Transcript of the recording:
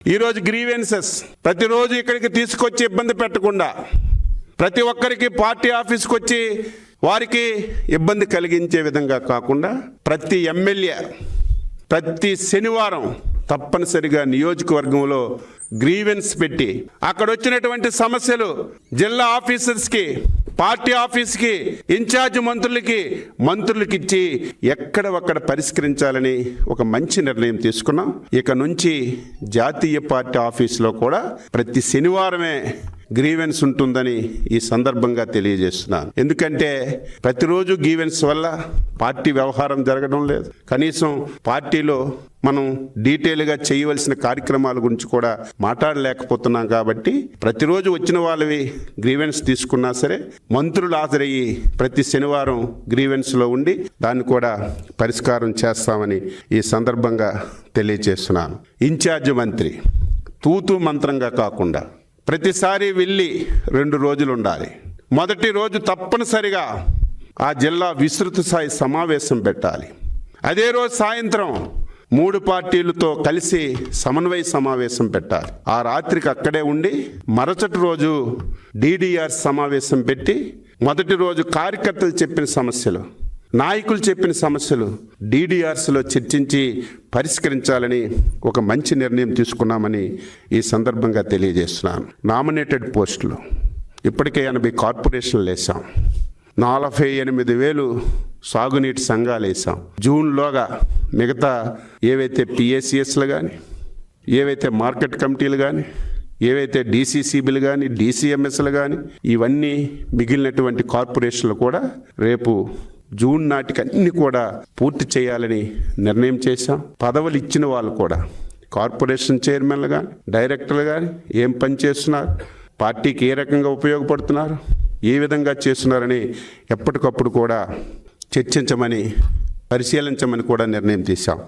ఈరోజు గ్రీవెన్సెస్ ప్రతిరోజు ఇక్కడికి తీసుకొచ్చి ఇబ్బంది పెట్టకుండా ప్రతి ఒక్కరికి పార్టీ ఆఫీస్కి వచ్చి వారికి ఇబ్బంది కలిగించే విధంగా కాకుండా ప్రతి ఎమ్మెల్యే ప్రతి శనివారం తప్పనిసరిగా నియోజకవర్గంలో గ్రీవెన్స్ పెట్టి అక్కడ వచ్చినటువంటి సమస్యలు జిల్లా ఆఫీసర్స్కి పార్టీ ఆఫీస్కి ఇన్ఛార్జ్ మంత్రులకి మంత్రులకి ఇచ్చి ఎక్కడ ఒక్కడ పరిష్కరించాలని ఒక మంచి నిర్ణయం తీసుకున్నాం. ఇక నుంచి జాతీయ పార్టీ ఆఫీస్లో కూడా ప్రతి శనివారమే గ్రీవెన్స్ ఉంటుందని ఈ సందర్భంగా తెలియజేస్తున్నాను. ఎందుకంటే ప్రతిరోజు గ్రీవెన్స్ వల్ల పార్టీ వ్యవహారం జరగడం లేదు. కనీసం పార్టీలో మనం డీటెయిల్గా చేయవలసిన కార్యక్రమాల గురించి కూడా మాట్లాడలేకపోతున్నాం కాబట్టి ప్రతిరోజు వచ్చిన వాళ్ళవి గ్రీవెన్స్ తీసుకున్నా సరే మంత్రులు హాజరయ్యి ప్రతి శనివారం గ్రీవెన్స్లో ఉండి దాన్ని కూడా పరిష్కారం చేస్తామని ఈ సందర్భంగా తెలియజేస్తున్నాను. ఇన్ఛార్జ్ మంత్రి తూతూ మంత్రంగా కాకుండా ప్రతిసారి వెళ్ళి రెండు రోజులు ఉండాలి. మొదటి రోజు తప్పనిసరిగా ఆ జిల్లా విస్తృత స్థాయి సమావేశం పెట్టాలి. అదే రోజు సాయంత్రం మూడు పార్టీలతో కలిసి సమన్వయ సమావేశం పెట్టాలి. ఆ రాత్రికి అక్కడే ఉండి మరుసటి రోజు డీడీఆర్ సమావేశం పెట్టి మొదటి రోజు కార్యకర్తలు చెప్పిన సమస్యలు నాయకులు చెప్పిన సమస్యలు డీడీఆర్స్లో చర్చించి పరిష్కరించాలని ఒక మంచి నిర్ణయం తీసుకున్నామని ఈ సందర్భంగా తెలియజేస్తున్నాను. నామినేటెడ్ పోస్టులు. ఇప్పటికే ఎనభై కార్పొరేషన్లు వేసాం నలభై ఎనిమిది వేలు సాగునీటి సంఘాలు వేసాం జూన్లోగా మిగతా ఏవైతే పిఎస్సిఎస్లు కానీ ఏవైతే మార్కెట్ కమిటీలు కానీ ఏవైతే డీసీసీబీలు కానీ డీసీఎంఎస్లు కానీ ఇవన్నీ మిగిలినటువంటి కార్పొరేషన్లు కూడా రేపు జూన్ నాటికి అన్ని కూడా పూర్తి చేయాలని నిర్ణయం చేశాం. పదవులు ఇచ్చిన వాళ్ళు కూడా కార్పొరేషన్ చైర్మన్లు కానీ డైరెక్టర్లు కానీ ఏం పని చేస్తున్నారు? పార్టీకి ఏ రకంగా ఉపయోగపడుతున్నారు? ఏ విధంగా చేస్తున్నారని ఎప్పటికప్పుడు కూడా చర్చించమని పరిశీలించమని కూడా నిర్ణయం తీశాం.